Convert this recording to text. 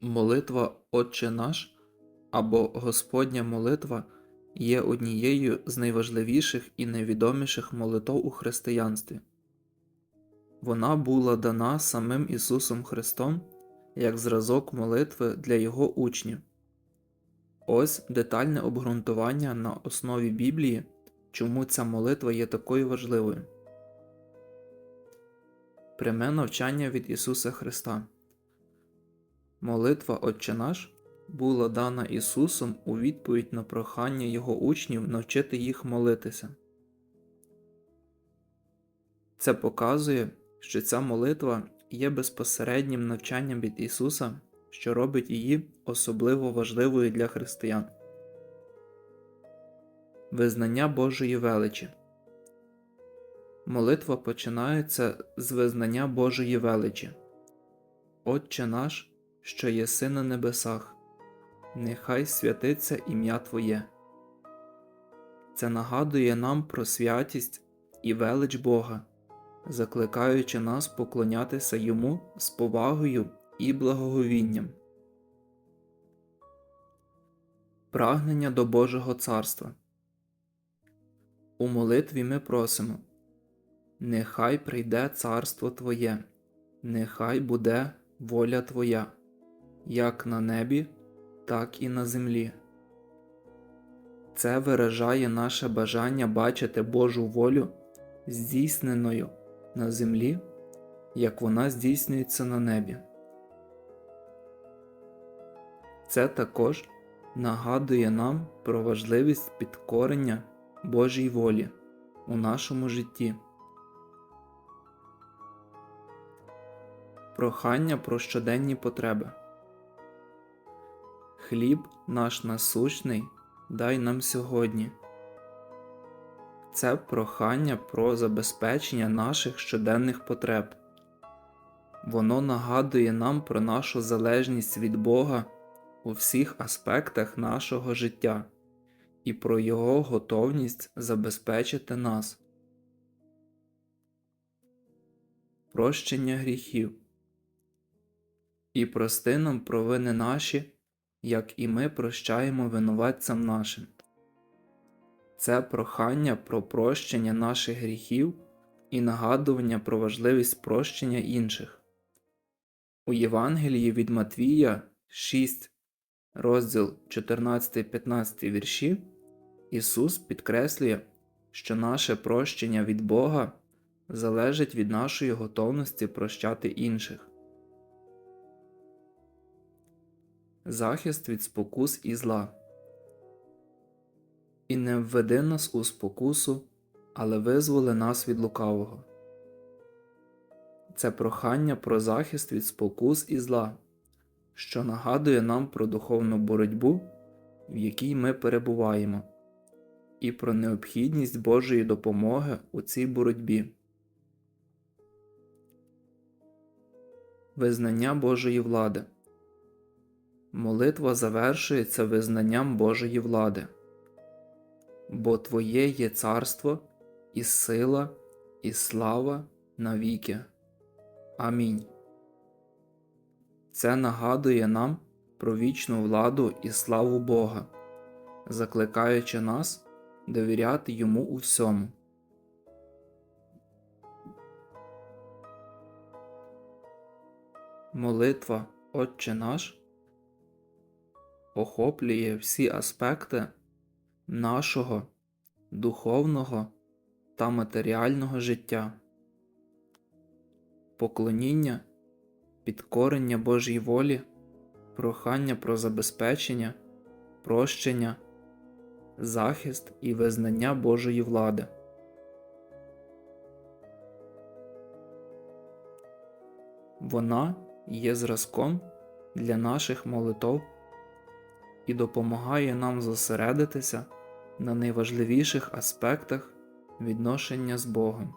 Молитва Отче наш або Господня молитва є однією з найважливіших і найвідоміших молитов у християнстві. Вона була дана самим Ісусом Христом як зразок молитви для Його учнів. Ось детальне обґрунтування на основі Біблії, чому ця молитва є такою важливою. Пряме навчання від Ісуса Христа. Молитва Отче наш була дана Ісусом у відповідь на прохання Його учнів навчити їх молитися. Це показує, що ця молитва є безпосереднім навчанням від Ісуса, що робить її особливо важливою для християн. Визнання Божої величі Молитва починається з визнання Божої величі. Отче наш, що єси на небесах, нехай святиться ім'я Твоє. Це нагадує нам про святість і велич Бога, закликаючи нас поклонятися Йому з повагою і благоговінням. Прагнення до Божого Царства. У молитві ми просимо Нехай прийде царство Твоє, нехай буде воля Твоя, як на небі, так і на землі. Це виражає наше бажання бачити Божу волю здійсненою на землі, як вона здійснюється на небі. Це також нагадує нам про важливість підкорення Божій волі у нашому житті. Прохання про щоденні потреби. Хліб наш насущний дай нам сьогодні. Це прохання про забезпечення наших щоденних потреб. Воно нагадує нам про нашу залежність від Бога у всіх аспектах нашого життя і про Його готовність забезпечити нас. Прощення гріхів. І прости нам провини наші, як і ми прощаємо винуватцям нашим. Це прохання про прощення наших гріхів і нагадування про важливість прощення інших. У Євангелії від Матвія 6, розділ 14-15 вірші Ісус підкреслює, що наше прощення від Бога залежить від нашої готовності прощати інших. Захист від спокус і зла. І не введи нас у спокусу, але визволи нас від лукавого. Це прохання про захист від спокус і зла, що нагадує нам про духовну боротьбу, в якій ми перебуваємо, і про необхідність Божої допомоги у цій боротьбі. Визнання Божої влади. Молитва завершується визнанням Божої влади. Бо Твоє є царство, і сила, і слава навіки. Амінь. Це нагадує нам про вічну владу і славу Бога, закликаючи нас довіряти Йому у всьому. Молитва Отче наш охоплює всі аспекти нашого духовного та матеріального життя, поклоніння, підкорення Божій волі, прохання про забезпечення, прощення, захист і визнання Божої влади. Вона є зразком для наших молитов і допомагає нам зосередитися на найважливіших аспектах відношення з Богом.